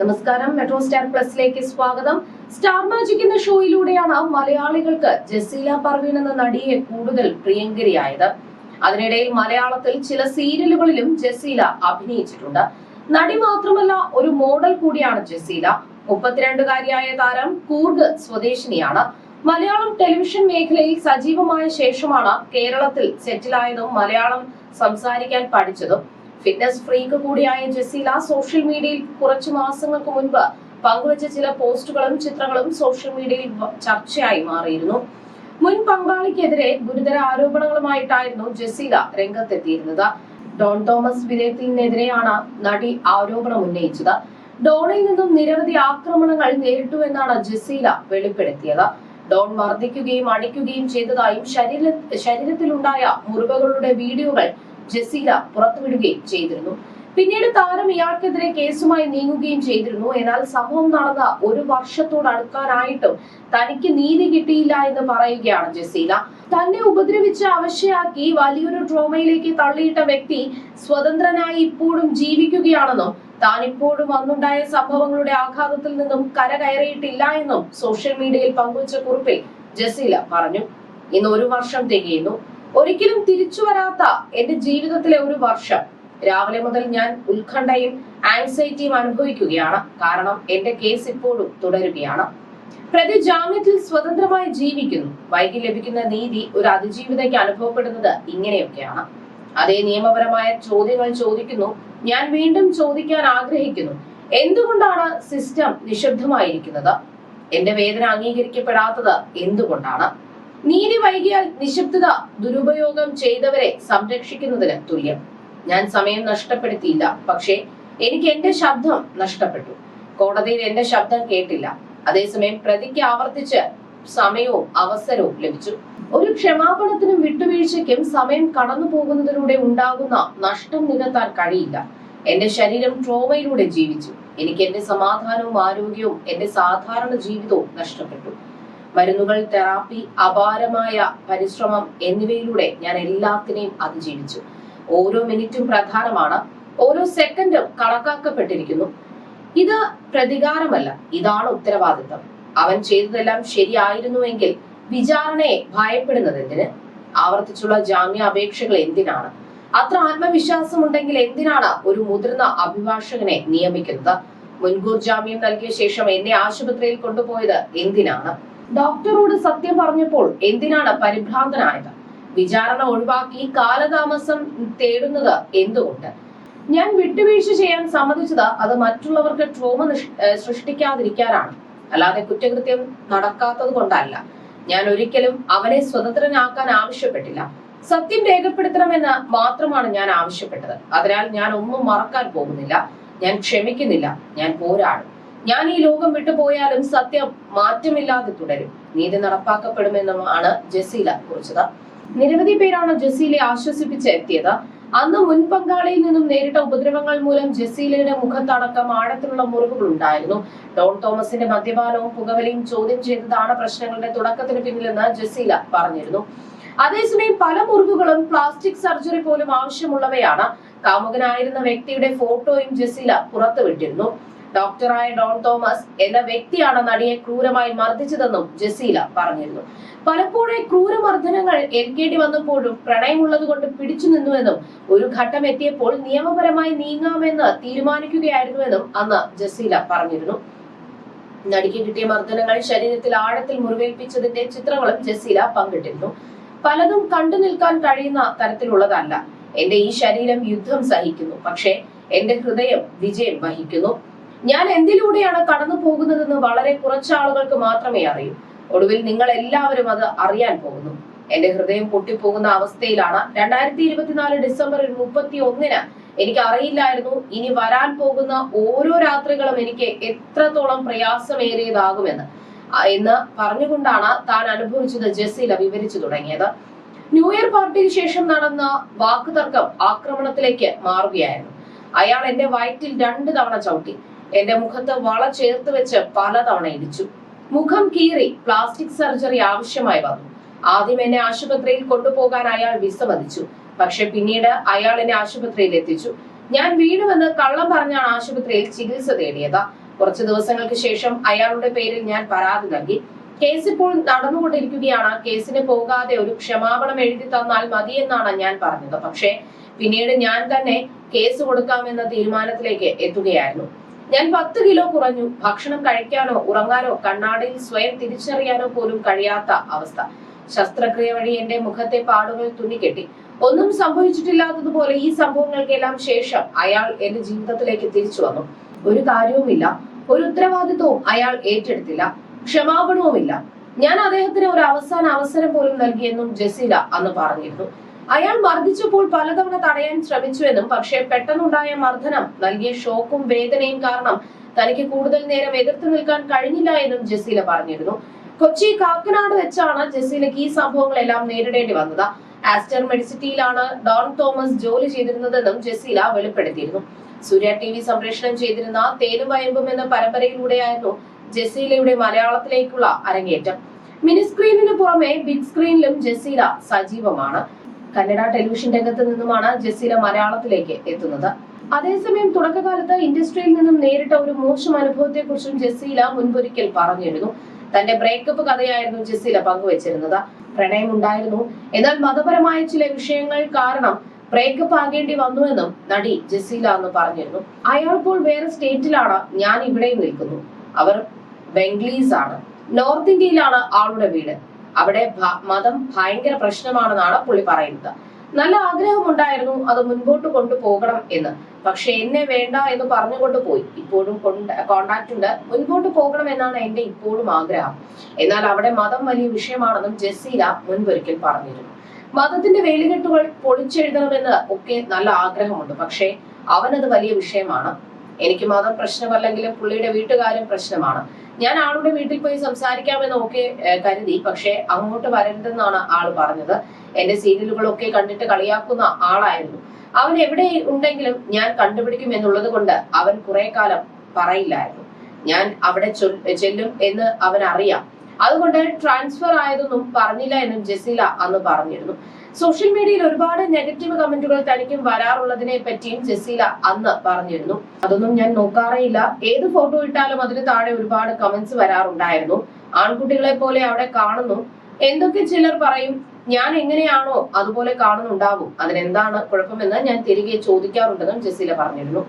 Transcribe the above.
നമസ്കാരം. Metro star പ്ലസിലേക്ക് സ്വാഗതം. Star magic എന്ന ഷോയിലൂടെയാണ് മലയാളികൾക്ക് ജസീല പർവീൻ എന്ന നടിയെ കൂടുതൽ പ്രിയങ്കരിയായത്. അതിനിടയിൽ മലയാളത്തിൽ ചില സീരിയലുകളിലും ജസീല അഭിനയിച്ചിട്ടുണ്ട്. നടി മാത്രമല്ല ഒരു മോഡൽ കൂടിയാണ് ജസീല. മുപ്പത്തിരണ്ടുകാരിയായ താരം കൂർഗ് സ്വദേശിനിയാണ്. മലയാളം ടെലിവിഷൻ മേഖലയിൽ സജീവമായ ശേഷമാണ് കേരളത്തിൽ സെറ്റിലായതും മലയാളം സംസാരിക്കാൻ പഠിച്ചതും. ഫിറ്റ്നസ് ഫ്രീക്ക് കൂടിയായ ജസീല സോഷ്യൽ മീഡിയയിൽ കുറച്ചു മാസങ്ങൾക്ക് മുൻപ് പങ്കുവച്ച ചില പോസ്റ്റുകളും ചിത്രങ്ങളും സോഷ്യൽ മീഡിയയിൽ ചർച്ചയായി മാറിയിരുന്നു. മുൻ പങ്കാളിക്കെതിരെ ഗുരുതര ആരോപണങ്ങളുമായിട്ടായിരുന്നു ജസീല രംഗത്തെത്തിയിരുന്നത്. ഡോൺ തോമസ് വിധേയത്തിനെതിരെയാണ് നടി ആരോപണം ഉന്നയിച്ചത്. ഡോണിൽ നിന്നും നിരവധി ആക്രമണങ്ങൾ നേരിട്ടു എന്നാണ് ജസീല വെളിപ്പെടുത്തിയത്. ഡോൺ മർദ്ദിക്കുകയും അടിക്കുകയും ചെയ്തതായും ശരീര ശരീരത്തിലുണ്ടായ മുറിവുകളുടെ വീഡിയോകൾ ജസീല പുറത്തുവിടുകയും ചെയ്തിരുന്നു. പിന്നീട് താരം ഇയാൾക്കെതിരെ കേസുമായി നീങ്ങുകയും ചെയ്തിരുന്നു. എന്നാൽ സംഭവം നടന്ന ഒരു വർഷത്തോട് അടുക്കാനായിട്ടും തനിക്ക് നീതി കിട്ടിയില്ല എന്ന് പറയുകയാണ് ജസീല. തന്നെ ഉപദ്രവിച്ച് അവശയാക്കി വലിയൊരു ട്രോമയിലേക്ക് തള്ളിയിട്ട വ്യക്തി സ്വതന്ത്രനായി ഇപ്പോഴും ജീവിക്കുകയാണെന്നും താൻ ഇപ്പോഴും അന്നുണ്ടായ സംഭവങ്ങളുടെ ആഘാതത്തിൽ നിന്നും കരകയറിയിട്ടില്ല എന്നും സോഷ്യൽ മീഡിയയിൽ പങ്കുവച്ച കുറിപ്പിൽ ജസീല പറഞ്ഞു. ഇന്ന് ഒരു വർഷം തികയുന്നു. ഒരിക്കലും തിരിച്ചു വരാത്ത എന്റെ ജീവിതത്തിലെ ഒരു വർഷം. രാവിലെ മുതൽ ഞാൻ ഉത്കണ്ഠയും ആൻസൈറ്റിയും അനുഭവിക്കുകയാണ്. കാരണം എന്റെ കേസ് ഇപ്പോഴും തുടരുകയാണ്. പ്രതി ജാമ്യത്തിൽ സ്വതന്ത്രമായി ജീവിക്കുന്നു. വൈകി ലഭിക്കുന്ന നീതി ഒരു അതിജീവിതയ്ക്ക് അനുഭവപ്പെടുന്നത് ഇങ്ങനെയൊക്കെയാണ്. അതേ നിയമപരമായ ചോദ്യങ്ങൾ ചോദിക്കുന്നു. ഞാൻ വീണ്ടും ചോദിക്കാൻ ആഗ്രഹിക്കുന്നു. എന്തുകൊണ്ടാണ് സിസ്റ്റം നിശബ്ദമായിരിക്കുന്നത്? എന്റെ വേദന അംഗീകരിക്കപ്പെടാത്തത് എന്തുകൊണ്ടാണ്? നീതി വൈകിയാൽ നിശബ്ദത ദുരുപയോഗം ചെയ്തവരെ സംരക്ഷിക്കുന്നതിന് തുല്യം. ഞാൻ സമയം നഷ്ടപ്പെടുത്തിയില്ല പക്ഷേ എനിക്ക് എന്റെ ശബ്ദം നഷ്ടപ്പെട്ടു. കോടതിയിൽ എന്റെ ശബ്ദം കേട്ടില്ല. അതേസമയം പ്രതിക്ക് ആവർത്തിച്ച് സമയവും അവസരവും ലഭിച്ചു. ഒരു ക്ഷമാപണത്തിനും വിട്ടുവീഴ്ചയ്ക്കും സമയം കടന്നു പോകുന്നതിലൂടെ ഉണ്ടാകുന്ന നഷ്ടം നികത്താൻ കഴിയില്ല. എന്റെ ശരീരം ട്രോമയിലൂടെ ജീവിച്ചു. എനിക്ക് എന്റെ സമാധാനവും ആരോഗ്യവും എന്റെ സാധാരണ ജീവിതവും നഷ്ടപ്പെട്ടു. മരുന്നുകൾ തെറാപ്പി അപാരമായ പരിശ്രമം എന്നിവയിലൂടെ ഞാൻ എല്ലാത്തിനെയും അതിജീവിച്ചു. ഓരോ മിനിറ്റും പ്രധാനമാണ് ഓരോ സെക്കൻഡും കണക്കാക്കപ്പെട്ടിരിക്കുന്നു. ഇത് പ്രതികാരമല്ല ഇതാണ് ഉത്തരവാദിത്തം. അവൻ ചെയ്തതെല്ലാം ശരിയായിരുന്നുവെങ്കിൽ വിചാരണയെ ഭയപ്പെടുന്നത് എന്തിന്? ആവർത്തിച്ചുള്ള ജാമ്യ അപേക്ഷകൾ എന്തിനാണ്? അത്ര ആത്മവിശ്വാസം ഉണ്ടെങ്കിൽ എന്തിനാണ് ഒരു മുതിർന്ന അഭിഭാഷകനെ നിയമിക്കുന്നത്? മുൻകൂർ ജാമ്യം നൽകിയ ശേഷം എന്നെ ആശുപത്രിയിൽ കൊണ്ടുപോയത് എന്തിനാണ്? ഡോക്ടറോട് സത്യം പറഞ്ഞപ്പോൾ എന്തിനാണ് പരിഭ്രാന്തനായത്? വിചാരണ ഒഴിവാക്കി കാലതാമസം തേടുന്നത് എന്തുകൊണ്ട്? ഞാൻ വിട്ടുവീഴ്ച ചെയ്യാൻ സമ്മതിച്ചത് അത് മറ്റുള്ളവർക്ക് ട്രോമ സൃഷ്ടിക്കാതിരിക്കാനാണ്. അല്ലാതെ കുറ്റകൃത്യം നടക്കാത്തത് കൊണ്ടല്ല. ഞാൻ ഒരിക്കലും അവനെ സ്വതന്ത്രനാക്കാൻ ആവശ്യപ്പെട്ടില്ല. സത്യം രേഖപ്പെടുത്തണമെന്ന് മാത്രമാണ് ഞാൻ ആവശ്യപ്പെട്ടത്. അതിനാൽ ഞാൻ ഒന്നും മറക്കാൻ പോകുന്നില്ല. ഞാൻ ക്ഷമിക്കുന്നില്ല. ഞാൻ പോരാടും. ഞാൻ ഈ ലോകം വിട്ടുപോയാലും സത്യം മാറ്റമില്ലാതെ തുടരും. നീതി നടപ്പാക്കപ്പെടുമെന്നുമാണ് ജസീല കുറിച്ചത്. നിരവധി പേരാണ് ജസീലെ ആശ്വസിപ്പിച്ച് എത്തിയത്. അന്ന് മുൻ പങ്കാളിയിൽ നിന്നും നേരിട്ട ഉപദ്രവങ്ങൾ മൂലം ജസീലയുടെ മുഖത്തടക്കം ആഴത്തിലുള്ള മുറിവുകൾ ഉണ്ടായിരുന്നു. ഡോൺ തോമസിന്റെ മദ്യപാനവും പുകവലിയും ചോദ്യം ചെയ്തതാണ് പ്രശ്നങ്ങളുടെ തുടക്കത്തിന് പിന്നിലെന്ന് ജസീല പറഞ്ഞിരുന്നു. അതേസമയം പല മുറിവുകളും പ്ലാസ്റ്റിക് സർജറി പോലും ആവശ്യമുള്ളവയാണ്. കാമുകനായിരുന്ന വ്യക്തിയുടെ ഫോട്ടോയും ജസീല പുറത്തുവിട്ടിരുന്നു. ഡോക്ടറായ ഡോൺ തോമസ് എന്ന വ്യക്തിയാണ് നടിയെ ക്രൂരമായി മർദ്ദിച്ചതെന്നും ജസീല പറഞ്ഞിരുന്നു. പലപ്പോഴും ക്രൂരമർദ്ദനങ്ങൾ ഏൽക്കേണ്ടി വന്നപ്പോഴും പ്രണയമുള്ളത് കൊണ്ട് പിടിച്ചു നിന്നുവെന്നും ഒരു ഘട്ടം എത്തിയപ്പോൾ നിയമപരമായി നീങ്ങാമെന്ന് തീരുമാനിക്കുകയായിരുന്നുവെന്നും അന്ന് ജസീല പറഞ്ഞിരുന്നു. നടിക്ക് കിട്ടിയ മർദ്ദനങ്ങൾ ശരീരത്തിൽ ആഴത്തിൽ മുറിവേൽപ്പിച്ചതിന്റെ ചിത്രങ്ങളും ജസീല പങ്കിട്ടിരുന്നു. പലതും കണ്ടു നിൽക്കാൻ കഴിയുന്ന തരത്തിലുള്ളതല്ല. എന്റെ ഈ ശരീരം യുദ്ധം സഹിക്കുന്നു. പക്ഷേ എന്റെ ഹൃദയം വിജയം വഹിക്കുന്നു. ഞാൻ എന്തിലൂടെയാണ് കടന്നു പോകുന്നതെന്ന് വളരെ കുറച്ച് ആളുകൾക്ക് മാത്രമേ അറിയൂ. ഒടുവിൽ നിങ്ങൾ എല്ലാവരും അത് അറിയാൻ പോകുന്നു. എന്റെ ഹൃദയം പൊട്ടിപ്പോകുന്ന അവസ്ഥയിലാണ് രണ്ടായിരത്തി ഇരുപത്തിനാല് ഡിസംബർ മുപ്പത്തി ഒന്നിന് എനിക്ക് അറിയില്ലായിരുന്നു ഇനി വരാൻ പോകുന്ന ഓരോ രാത്രികളും എനിക്ക് എത്രത്തോളം പ്രയാസമേറിയതാകുമെന്ന്. എന്ന് പറഞ്ഞുകൊണ്ടാണ് താൻ അനുഭവിച്ചത് ജസീല വിവരിച്ചു തുടങ്ങിയത്. ന്യൂ ഇയർ പാർട്ടിക്ക് ശേഷം നടന്ന വാക്കുതർക്കം ആക്രമണത്തിലേക്ക് മാറുകയായിരുന്നു. അയാൾ എന്റെ വയറ്റിൽ രണ്ട് തവണ ചവിട്ടി. എന്റെ മുഖത്ത് വള ചേർത്ത് വെച്ച് പലതവണ ഇടിച്ചു. മുഖം കീറി പ്ലാസ്റ്റിക് സർജറി ആവശ്യമായി വന്നു. ആദ്യം എന്നെ ആശുപത്രിയിൽ കൊണ്ടുപോകാൻ അയാൾ വിസമ്മതിച്ചു. പക്ഷെ പിന്നീട് അയാൾ എന്നെ ആശുപത്രിയിൽ എത്തിച്ചു. ഞാൻ വീണുവെന്ന് കള്ളം പറഞ്ഞാണ് ആശുപത്രിയിൽ ചികിത്സ തേടിയത്. കുറച്ചു ദിവസങ്ങൾക്ക് ശേഷം അയാളുടെ പേരിൽ ഞാൻ പരാതി നൽകി. കേസ് ഇപ്പോൾ നടന്നുകൊണ്ടിരിക്കുകയാണ്. കേസിന് പോകാതെ ഒരു ക്ഷമാപണം എഴുതി തന്നാൽ മതിയെന്നാണ് ഞാൻ പറഞ്ഞത്. പക്ഷേ പിന്നീട് ഞാൻ തന്നെ കേസ് കൊടുക്കാമെന്ന തീരുമാനത്തിലേക്ക് എത്തുകയായിരുന്നു. ഞാൻ പത്ത് കിലോ കുറഞ്ഞു. ഭക്ഷണം കഴിക്കാനോ ഉറങ്ങാനോ കണ്ണാടിയിൽ സ്വയം തിരിച്ചറിയാനോ പോലും കഴിയാത്ത അവസ്ഥ. ശസ്ത്രക്രിയ വഴി എന്റെ മുഖത്തെ പാടുകൾ തുന്നിക്കെട്ടി. ഒന്നും സംഭവിച്ചിട്ടില്ലാത്തതുപോലെ ഈ സംഭവങ്ങൾക്കെല്ലാം ശേഷം അയാൾ എന്റെ ജീവിതത്തിലേക്ക് തിരിച്ചു വന്നു. ഒരു കാര്യവുമില്ല ഒരു ഉത്തരവാദിത്വവും അയാൾ ഏറ്റെടുത്തില്ല ക്ഷമാപണവുമില്ല. ഞാൻ അദ്ദേഹത്തിന് ഒരു അവസാന അവസരം പോലും നൽകിയെന്നും ജസീല അന്ന് പറഞ്ഞിരുന്നു. അയാൾ മർദ്ദിച്ചപ്പോൾ പലതവണ തടയാൻ ശ്രമിച്ചുവെന്നും പക്ഷേ പെട്ടെന്നുണ്ടായ മർദ്ദനം നൽകിയ ഷോക്കും വേദനയും കാരണം തനിക്ക് കൂടുതൽ നേരം എതിർത്ത് നിൽക്കാൻ കഴിഞ്ഞില്ല എന്നും ജസീല പറഞ്ഞിരുന്നു. കൊച്ചി കാക്കനാട് വെച്ചാണ് ജസീലയ്ക്ക് ഈ സംഭവങ്ങളെല്ലാം നേരിടേണ്ടി വന്നത്. ആസ്റ്റർ മെഡിസിറ്റിയിലാണ് ഡോൺ തോമസ് ജോലി ചെയ്തിരുന്നതെന്നും ജസീല വെളിപ്പെടുത്തിയിരുന്നു. സൂര്യ ടി വി സംപ്രേഷണം ചെയ്തിരുന്ന തേനും വയമ്പും എന്ന പരമ്പരയിലൂടെയായിരുന്നു ജസീലയുടെ മലയാളത്തിലേക്കുള്ള അരങ്ങേറ്റം. മിനി സ്ക്രീനിന് പുറമെ ബിഗ് സ്ക്രീനിലും ജസീല സജീവമാണ്. കന്നഡ ടെലിവിഷൻ രംഗത്ത് നിന്നുമാണ് ജസീല മലയാളത്തിലേക്ക് എത്തുന്നത്. അതേസമയം തുടക്കകാലത്ത് ഇൻഡസ്ട്രിയിൽ നിന്നും നേരിട്ട ഒരു മോശം അനുഭവത്തെക്കുറിച്ചും ജസീല മുൻപൊരിക്കൽ പറഞ്ഞിരുന്നു. തന്റെ ബ്രേക്കപ്പ് കഥയായിരുന്നു ജസീല പങ്കുവച്ചിരുന്നത്. പ്രണയമുണ്ടായിരുന്നു എന്നാൽ മതപരമായ ചില വിഷയങ്ങൾ കാരണം ബ്രേക്കപ്പ് ആകേണ്ടി വന്നുവെന്നും നടി ജസീല എന്ന് പറഞ്ഞിരുന്നു. അയാൾ ഇപ്പോൾ വേറെ സ്റ്റേറ്റിലാണ്. ഞാൻ ഇവിടെയും നിൽക്കുന്നു. അവർ ബംഗ്ലീസ് ആണ് നോർത്ത് ഇന്ത്യയിലാണ് ആളുടെ വീട്. അവിടെ മതം ഭയങ്കര പ്രശ്നമാണെന്നാണ് പുള്ളി പറയുന്നത്. നല്ല ആഗ്രഹമുണ്ടായിരുന്നു അത് മുൻപോട്ട് കൊണ്ടുപോകണം എന്ന്. പക്ഷെ എന്നെ വേണ്ട എന്ന് പറഞ്ഞുകൊണ്ട് പോയി. ഇപ്പോഴും കോണ്ടാക്ട് ഉണ്ട്. മുൻപോട്ട് പോകണം എന്നാണ് എന്റെ ഇപ്പോഴും ആഗ്രഹം. എന്നാൽ അവിടെ മതം വലിയ വിഷയമാണെന്നും ജസീല മുൻപൊരിക്കൽ പറഞ്ഞിരുന്നു. മതത്തിന്റെ വേലികെട്ടുകൾ പൊളിച്ചെഴുതണമെന്ന് ഒക്കെ നല്ല ആഗ്രഹമുണ്ട്. പക്ഷേ അവനത് വലിയ വിഷയമാണ്. എനിക്ക് മതം പ്രശ്നമല്ലെങ്കിലും പുള്ളിയുടെ വീട്ടുകാരും പ്രശ്നമാണ്. ഞാൻ ആളുടെ വീട്ടിൽ പോയി സംസാരിക്കാമെന്ന് ഒക്കെ ഏഹ്, കരുതി. പക്ഷേ അങ്ങോട്ട് വരരുതെന്നാണ് ആൾ പറഞ്ഞത്. എന്റെ സീരിയലുകളൊക്കെ കണ്ടിട്ട് കളിയാക്കുന്ന ആളായിരുന്നു. അവൻ എവിടെ ഉണ്ടെങ്കിലും ഞാൻ കണ്ടുപിടിക്കും എന്നുള്ളത് കൊണ്ട് അവൻ കുറെ കാലം പറയില്ലായിരുന്നു. ഞാൻ അവിടെ ചെല്ലും എന്ന് അവൻ അറിയാം അതുകൊണ്ട് ട്രാൻസ്ഫർ ആയതൊന്നും പറഞ്ഞില്ല എന്നും ജസീല അന്ന് പറഞ്ഞിരുന്നു. സോഷ്യൽ മീഡിയയിൽ ഒരുപാട് നെഗറ്റീവ് കമന്റുകൾ തനിക്കും വരാറുള്ളതിനെ പറ്റിയും ജസീല അന്ന് പറഞ്ഞിരുന്നു. അതൊന്നും ഞാൻ നോക്കാറേയില്ല. ഏത് ഫോട്ടോ ഇട്ടാലും അതിന് താഴെ ഒരുപാട് കമന്റ്സ് വരാറുണ്ടായിരുന്നു. ആൺകുട്ടികളെ പോലെ അവിടെ കാണുന്നു. എന്തൊക്കെ ചിലർ പറയും? ഞാൻ എങ്ങനെയാണോ അതുപോലെ കാണുന്നുണ്ടാവും. അതിനെന്താണ് കുഴപ്പമെന്ന് ഞാൻ തിരികെ ചോദിക്കാറുണ്ടെന്നും ജസീല പറഞ്ഞിരുന്നു.